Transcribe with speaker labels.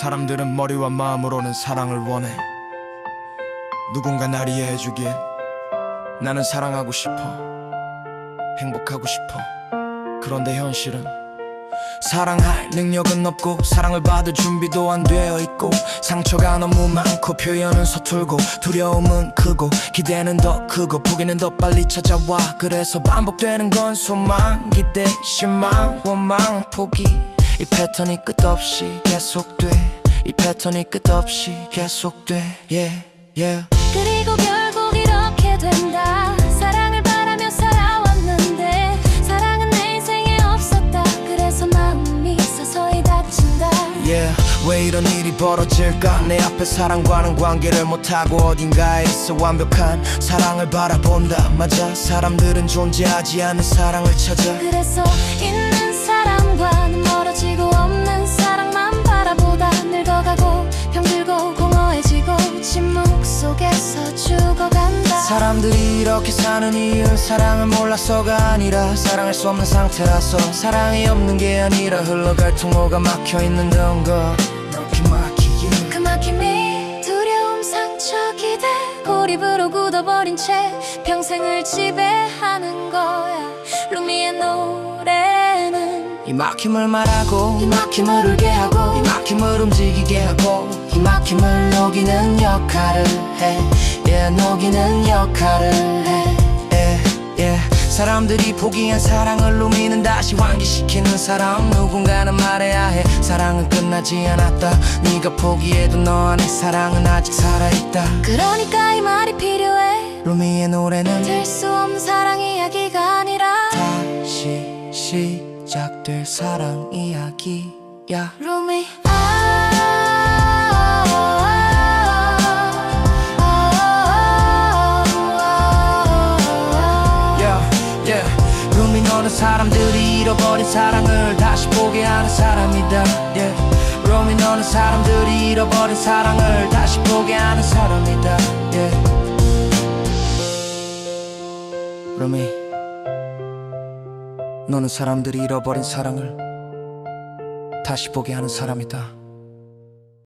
Speaker 1: 사람들은 머리와 마음으로는 사랑을 원해. 누군가 날 이해해주길 나는 사랑하고 싶어 행복하고 싶어. 그런데 현실은 사랑할 능력은 없고 사랑을 받을 준비도 안 되어 있고 상처가 너무 많고 표현은 서툴고 두려움은 크고 기대는 더 크고 포기는 더 빨리 찾아와. 그래서 반복되는 건 소망 기대 실망 원망 포기 이 패턴이 끝없이 계속돼 이 패턴이 끝없이 계속돼 yeah yeah
Speaker 2: 그리고 결국 이렇게 된다 사랑을 바라며 살아왔는데 사랑은 내 인생에 없었다 그래서 마음이 서서히 다친다
Speaker 1: Yeah, 왜 이런 일이 벌어질까? 내 앞에 사랑과는 관계를 못하고 어딘가에 있어 완벽한 사랑을 바라본다. 맞아, 사람들은 존재하지 않는 사랑을 찾아.
Speaker 2: 그래서 있는 사람과는 멀어
Speaker 1: 사람들이 이렇게 사는 이유는 사랑을 몰라서가 아니라 사랑할 수 없는 상태라서 사랑이 없는 게 아니라 흘러갈 통로가 막혀 있는 건가? 이렇게 막히길.
Speaker 2: 그 막힘이 두려움 상처 기대 고립으로 굳어버린 채 평생을 지배하는 거야 루미의 노래는
Speaker 1: 이 막힘을 말하고
Speaker 2: 이 막힘을 울게 하고
Speaker 1: 이 막힘을 움직이게 하고 이 막힘을 녹이는 역할을 해. yeah, 녹이는 역할을 해. yeah, yeah. 사람들이 포기한 사랑을 누미는 다시 환기시키는 사람. 누군가는 말해야 해. 사랑은 끝나지 않았다. 네가 포기해도 너 안에 사랑은 아직 살아있다.
Speaker 2: 그러니까 이 말이 필요해.
Speaker 1: 루미의 노래는
Speaker 2: 될수 없는 사랑 이야기가 아니라
Speaker 1: 다시 시작될 사랑 이야기야.
Speaker 2: 루미
Speaker 1: yeah, 너는 사람들이 잃어버린 사랑을 다시 보게 하는 사람이다 yeah. 루미 너는 사람들이 잃어버린 사랑을 다시 보게 하는 사람이다 yeah. 루미 너는 사람들이 잃어버린 사랑을 다시 보게 하는 사람이다